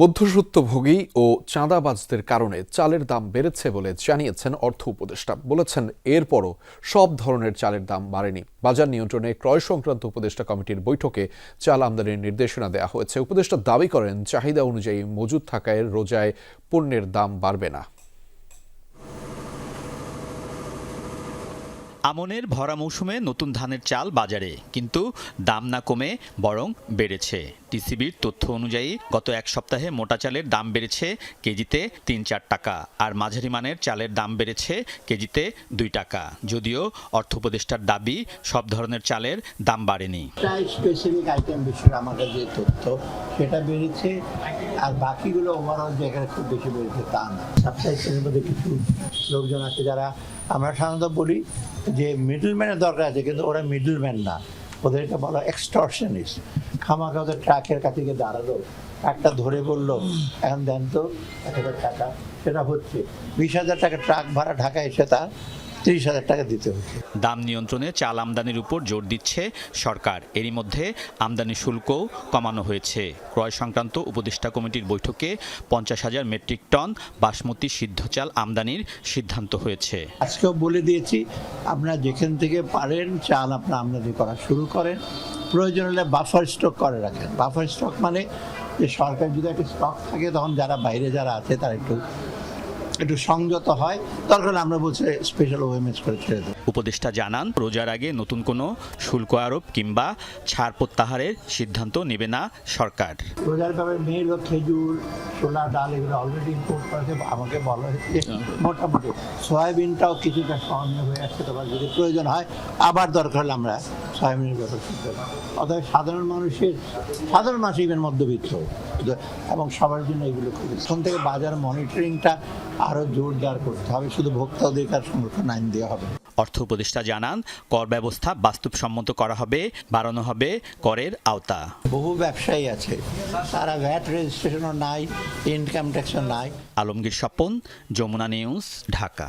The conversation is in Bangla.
মধ্যসূত্রভোগী ও চাঁদাবাজদের কারণে চালের দাম বেড়েছে বলে জানিয়েছেন অর্থ উপদেষ্টা। বলেছেন, এরপরও সব ধরনের চালের দাম বাড়েনি। বাজার নিয়ন্ত্রণে ক্রয় সংক্রান্ত উপদেষ্টা কমিটির বৈঠকে চাল আমদানির নির্দেশনা দেওয়া হয়েছে। উপদেষ্টা দাবি করেন, চাহিদা অনুযায়ী মজুদ থাকায় রোজায় পণ্যের দাম বাড়বে না। আমনের ভরা মৌসুমে নতুন ধানের চাল বাজারে, কিন্তু দাম না কমে, বরং বেড়েছে। টিসিবির তথ্য অনুযায়ী, গত এক সপ্তাহে মোটা চালের দাম বেড়েছে কেজিতে তিন চার টাকা, আর মাঝারি মানের চালের দাম বেড়েছে কেজিতে দুই টাকা। যদিও অর্থ উপদেষ্টার দাবি, সব ধরনের চালের দাম বাড়েনি। প্রায় স্পেসিফিক আইটেম বিষয়ে আমাদের যে তথ্য, সেটা বেড়েছে। আর বাকিগুলো ওভারঅল যে এখানে খুব বেশি বেড়েছে, তা না। সাবসাইডের মধ্যে কিছু লোকজন আছে যারা, আমরা সাধারণত বলি যে মিডলম্যানের দরকার আছে, কিন্তু ওরা মিডলম্যান না। ওদের ওদেরকে বলা এক্সটর্শনিস্ট খামাখা ওদের ট্রাকের কাছে গিয়ে দাঁড়াল ট্রাকটা ধরে বলল, এখন দেন তো এক হাজার টাকা। সেটা হচ্ছে। বিশ হাজার টাকা ট্রাক ভাড়া ঢাকা এসে তার তিরিশ হাজার টাকা দিতে হচ্ছে দাম নিয়ন্ত্রণে চাল আমদানির উপর জোর দিচ্ছে সরকার। এরই মধ্যে আমদানি শুল্কও কমানো হয়েছে। ক্রয় সংক্রান্ত উপদেষ্টা কমিটির বৈঠকে পঞ্চাশ হাজার মেট্রিক টন বাসমতি সিদ্ধ চাল আমদানির সিদ্ধান্ত হয়েছে। আজকেও বলে দিয়েছি আপনারা যেখান থেকে পারেন চাল আপনার আমদানি করা শুরু করেন। প্রয়োজন হলে বাফার স্টক করে রাখেন। বাফার স্টক মানে যে সরকার যদি একটা স্টক থাকে তখন যারা বাইরে যারা আছে তারা একটু একটু সংযত হয়। দরকার হলে আমরা বলছি স্পেশাল ওএমএস করে ছেড়ে দেবো। উপদেষ্টা জানান রোজার আগে নতুন কোনো শুল্ক আরোপ কিংবা ছাড় প্রত্যাহারের সিদ্ধান্ত নেবে না সরকার। রোজার ব্যাপারে মেয়ের খেজুর ছোলা ডাল এগুলো অলরেডি ইম্পোর্ট করেছে আমাকে বলা হয়েছে মোটামুটি সয়াবিনটাও কিছুটা সহনীয় হয়ে আসছে তবে যদি প্রয়োজন হয়। আবার দরকার হলে আমরা সয়াবিনের ব্যাপার চিন্তা অতএব সাধারণ মানুষের সাধারণ মানুষ ইভেন মধ্যবিত্ত। এবং সবার জন্য এগুলো খুব এখন থেকে বাজার মনিটরিংটা আরও জোরদার করতে হবে। শুধু ভোক্তা অধিকার সংরক্ষণ আইন দেওয়া হবে। অর্থ উপদেষ্টা জানান কর ব্যবস্থা বাস্তবসম্মত করা হবে বাড়ানো হবে করের আওতা। বহু ব্যবসায়ী আছে। তারা ভ্যাট রেজিস্ট্রেশনও নাই ইনকাম ট্যাক্সও নাই। আলমগীর স্বপন যমুনা নিউজ ঢাকা।